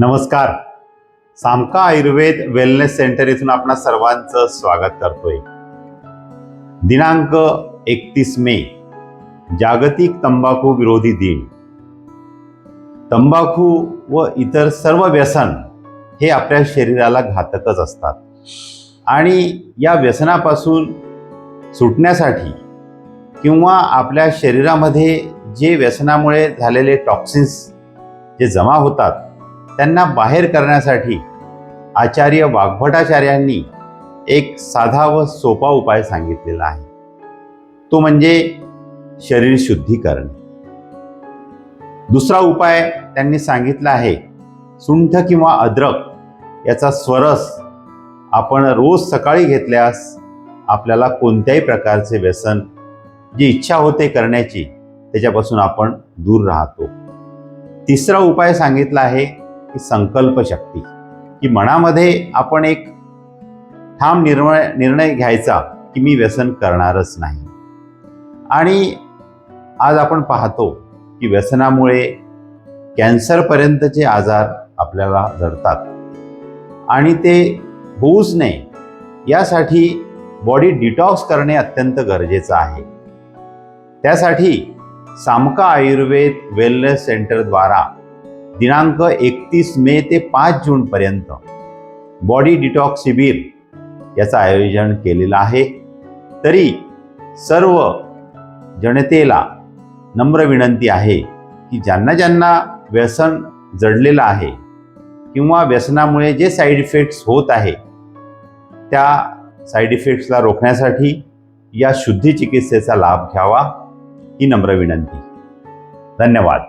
नमस्कार. सामका Ayurveda wellness centre येथून आपणा सर्वांचं स्वागत करतोय. दिनांक एकतीस मे जागतिक तंबाखू विरोधी दिन. तंबाखू व इतर सर्व व्यसन हे आपल्या शरीराला घातकच असतात. आणि या व्यसनापासून सुटण्यासाठी किंवा आपल्या शरीरामध्ये जे व्यसनामुळे झालेले टॉक्सिन्स जे जमा होतात त्यांना बाहेर करण्यासाठी आचार्य वाग्भटाचार्यांनी एक साधा व सोपा उपाय सांगितलेला आहे. तो म्हणजे शरीर शुद्धीकरण. दुसरा उपाय त्यांनी सांगितला आहे सुंठ किंवा अद्रक याचा स्वरस आपण रोज सकाळी घेतल्यास आपल्याला कोणत्याही प्रकारचे व्यसन जी इच्छा होते करण्याची त्याच्यापासून आपण दूर राहतो. तिसरा उपाय सांगितला आहे की संकल्प शक्ती की मनामध्ये आपण एक ठाम निर्णय निर्णय घ्यायचा की मी व्यसन करणारच नाही. आणि आज आपण पाहतो की व्यसनामुळे कॅन्सरपर्यंतचे आजार आपल्याला जडतात. आणि ते होऊच नये. यासाठी बॉडी डिटॉक्स करणे अत्यंत गरजेचं आहे. त्यासाठी सामका आयुर्वेद वेलनेस सेंटरद्वारा दिनांक एकतीस मे ते पाच जूनपर्यंत बॉडी डिटॉक्स शिबिर याचं आयोजन केलेलं आहे. तरी सर्व जनतेला नम्र विनंती आहे की ज्यांना ज्यांना व्यसन जडलेलं आहे किंवा व्यसनामुळे जे साईड इफेक्ट्स होत आहे त्या साईड इफेक्ट्सला रोखण्यासाठी या शुद्धी चिकित्सेचा लाभ घ्यावा ही नम्र विनंती. धन्यवाद.